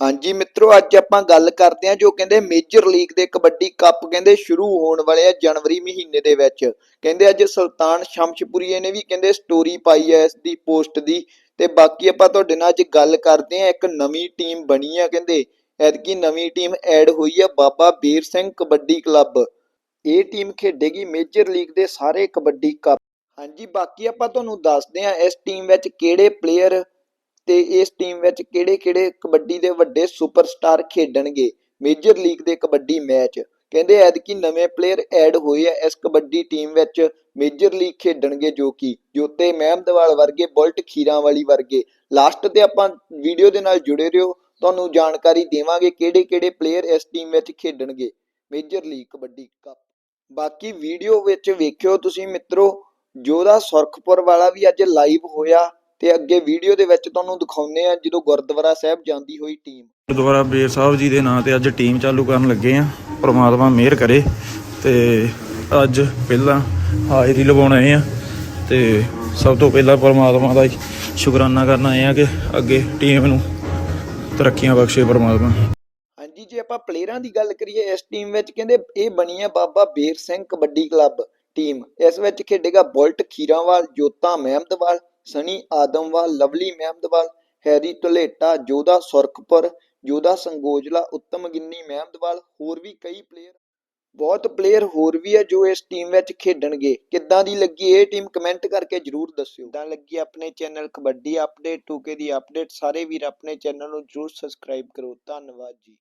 ਹਾਂਜੀ ਮਿੱਤਰੋ, ਅੱਜ ਆਪਾਂ ਗੱਲ ਕਰਦੇ ਹਾਂ ਜੋ ਕਹਿੰਦੇ ਮੇਜਰ ਲੀਗ ਦੇ ਕਬੱਡੀ ਕੱਪ ਕਹਿੰਦੇ ਸ਼ੁਰੂ ਹੋਣ ਵਾਲੇ ਆ ਜਨਵਰੀ ਮਹੀਨੇ ਦੇ ਵਿੱਚ। ਕਹਿੰਦੇ ਅੱਜ ਸੁਲਤਾਨ ਸ਼ਮਸ਼ਪੁਰੀਏ ਨੇ ਵੀ ਕਹਿੰਦੇ ਸਟੋਰੀ ਪਾਈ ਹੈ ਇਸ ਦੀ ਪੋਸਟ ਦੀ। ਤੇ ਬਾਕੀ ਆਪਾਂ ਤੁਹਾਡੇ ਨਾਲ ਅੱਜ ਗੱਲ ਕਰਦੇ ਹਾਂ, ਇੱਕ ਨਵੀਂ ਟੀਮ ਬਣੀ ਆ ਕਹਿੰਦੇ। ਐਤਕੀ ਨਵੀਂ ਟੀਮ ਐਡ ਹੋਈ ਆ ਬਾਬਾ ਬੀਰ ਸਿੰਘ ਕਬੱਡੀ ਕਲੱਬ ਇਹ ਟੀਮ ਖੇਡੇਗੀ ਮੇਜਰ ਲੀਗ ਦੇ ਸਾਰੇ ਕਬੱਡੀ ਕੱਪ ਹਾਂਜੀ, ਬਾਕੀ ਆਪਾਂ ਤੁਹਾਨੂੰ ਦੱਸਦੇ ਹਾਂ ਇਸ ਟੀਮ ਵਿੱਚ ਕਿਹੜੇ ਪਲੇਅਰ ਤੇ ਇਸ ਟੀਮ ਵਿੱਚ ਕਿਹੜੇ-ਕਿਹੜੇ ਕਬੱਡੀ ਦੇ ਵੱਡੇ ਸੁਪਰਸਟਾਰ ਖੇਡਣਗੇ? ਮੇਜਰ ਲੀਗ ਦੇ ਕਬੱਡੀ ਮੈਚ ਕਹਿੰਦੇ ਐਤਕੀ ਨਵੇਂ ਪਲੇਅਰ ਐਡ ਹੋਏ ਆ ਇਸ ਕਬੱਡੀ ਟੀਮ ਵਿੱਚ। ਮੇਜਰ ਲੀਗ ਖੇਡਣਗੇ ਜੋ ਕਿ। ਜੋਤੇ ਮਹਿਮਦਵਾਲ ਵਰਗੇ, ਬੁਲਟ ਖੀਰਾਂ ਵਾਲੀ ਵਰਗੇ। ਲਾਸਟ ਤੇ ਆਪਾਂ ਵੀਡੀਓ ਦੇ ਨਾਲ ਜੁੜੇ ਰਹੋ। ਤੁਹਾਨੂੰ ਜਾਣਕਾਰੀ ਦੇਵਾਂਗੇ ਕਿਹੜੇ-ਕਿਹੜੇ ਪਲੇਅਰ ਇਸ ਟੀਮ ਵਿੱਚ ਖੇਡਣਗੇ। ਮੇਜਰ ਲੀਗ ਕਬੱਡੀ ਕੱਪ ਬਾਕੀ ਵੀਡੀਓ ਵਿੱਚ ਵੇਖਿਓ ਤੁਸੀਂ ਮਿੱਤਰੋ, ਜੋਧਾ ਸੁਰਖਪੁਰ ਵਾਲਾ ਵੀ ਅੱਜ ਲਾਈਵ ਹੋਇਆ। ਤੇ ਅੱਗੇ ਵੀਡੀਓ ਦੇ ਵਿੱਚ ਤੁਹਾਨੂੰ ਦਿਖਾਉਨੇ ਆ ਜਦੋਂ ਗੁਰਦੁਆਰਾ ਸਾਹਿਬ ਜਾਂਦੀ ਹੋਈ ਟੀਮ ਗੁਰਦੁਆਰਾ ਬੇਰ ਸਾਹਿਬ ਜੀ ਦੇ ਨਾਂ ਤੇ ਅੱਜ ਟੀਮ ਚਾਲੂ ਕਰਨ ਲੱਗੇ ਆ ਪ੍ਰਮਾਤਮਾ ਮਿਹਰ ਕਰੇ ਤੇ ਅੱਜ ਪਹਿਲਾਂ ਹਾਜ਼ਰੀ ਲਵਾਉਣ ਆਏ ਆ ਤੇ ਸਭ ਤੋਂ ਪਹਿਲਾਂ ਪ੍ਰਮਾਤਮਾ ਦਾ ਸ਼ੁਕਰਾਨਾ ਕਰਨ ਆਏ ਆ ਕਿ ਅੱਗੇ ਟੀਮ ਨੂੰ ਤਰੱਕੀਆਂ ਬਖਸ਼ੇ ਪ੍ਰਮਾਤਮਾ। ਹਾਂਜੀ ਜੇ ਆਪਾਂ ਪਲੇਅਰਾਂ ਦੀ ਗੱਲ ਕਰੀਏ ਇਸ ਟੀਮ ਵਿੱਚ ਕਹਿੰਦੇ ਇਹ ਬਣੀ ਹੈ ਬਾਬਾ ਬੇਰ ਸਿੰਘ ਕਬੱਡੀ ਕਲੱਬ ਟੀਮ ਇਸ ਵਿੱਚ ਖੇਡੇਗਾ ਬੁਲਟ ਖੀਰਾਵਾਲ ਜੋਤਾ ਮਹਿਮਦਵਾਲ ਸਣੀ ਆਦਮਵਾਲ, ਲਵਲੀ ਮਹਿਮਦਵਾਲ, ਹੈਰੀ ਧੁਲੇਟਾ ਜੋਧਾ ਸੁਰਖਪੁਰ, ਜੋਧਾ ਸੰਗੋਜਲਾ, ਉੱਤਮ ਗਿੰਨੀ ਮਹਿਮਦਵਾਲ, ਹੋਰ ਵੀ ਕਈ ਪਲੇਅਰ ਬਹੁਤ ਪਲੇਅਰ ਹੋਰ ਵੀ ਹੈ ਜੋ ਇਸ ਟੀਮ ਵਿੱਚ ਖੇਡਣਗੇ। ਕਿੱਦਾਂ ਦੀ ਲੱਗੀ ਇਹ ਟੀਮ ਕਮੈਂਟ ਕਰਕੇ ਜਰੂਰ ਦੱਸਿਓ। ਕਿੱਦਾਂ ਲੱਗੀ ਆਪਣੇ ਚੈਨਲ ਕਬੱਡੀ ਅਪਡੇਟ 2K ਦੀ ਅਪਡੇਟ ਸਾਰੇ ਵੀਰ ਆਪਣੇ ਚੈਨਲ ਨੂੰ ਜਰੂਰ ਸਬਸਕ੍ਰਾਈਬ ਕਰੋ। ਧੰਨਵਾਦ ਜੀ।